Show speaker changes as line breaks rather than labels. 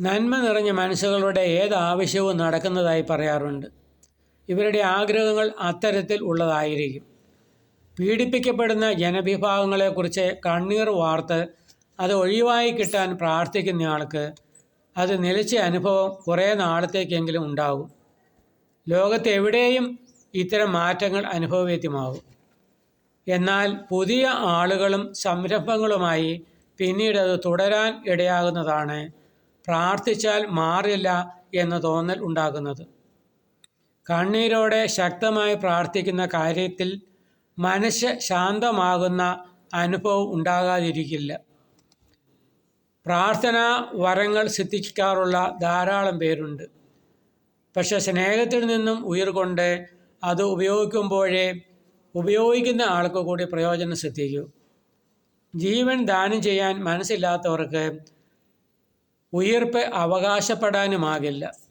നന്മ നിറഞ്ഞ മനസ്സുകളുടെ ഏത് ആവശ്യവും നടക്കുന്നതായി പറയാറുണ്ട്. ഇവരുടെ ആഗ്രഹങ്ങൾ അത്തരത്തിൽ ഉള്ളതായിരിക്കും. പീഡിപ്പിക്കപ്പെടുന്ന ജനവിഭാഗങ്ങളെക്കുറിച്ച് കണ്ണീർ വാർത്ത് അത് ഒഴിവായി കിട്ടാൻ പ്രാർത്ഥിക്കുന്നയാൾക്ക് അത് നിലച്ച അനുഭവം കുറേ നാളത്തേക്കെങ്കിലും ഉണ്ടാകും. ലോകത്ത് എവിടെയും ഇത്തരം മാറ്റങ്ങൾ അനുഭവവേദ്യമാകും. എന്നാൽ പുതിയ ആളുകളും സംരംഭങ്ങളുമായി പിന്നീട് അത് തുടരാൻ ഇടയാകുന്നതാണ് പ്രാർത്ഥിച്ചാൽ മാറില്ല എന്ന തോന്നൽ ഉണ്ടാകുന്നത്. കണ്ണീരോടെ ശക്തമായി പ്രാർത്ഥിക്കുന്ന കാര്യത്തിൽ മനസ്സ് ശാന്തമാകുന്ന അനുഭവം ഉണ്ടാകാതിരിക്കില്ല. പ്രാർത്ഥനാ വരങ്ങൾ സിദ്ധിക്കാറുള്ള ധാരാളം പേരുണ്ട്. പക്ഷെ സ്നേഹത്തിൽ നിന്നും ഉയർകൊണ്ട് അത് ഉപയോഗിക്കുമ്പോഴേ ഉപയോഗിക്കുന്ന ആൾക്ക് കൂടി പ്രയോജനം സിദ്ധിക്കൂ. ജീവൻ ദാനം ചെയ്യാൻ മനസ്സില്ലാത്തവർക്ക് ഉയർപ്പ് അവകാശപ്പെടാനുമാകില്ല.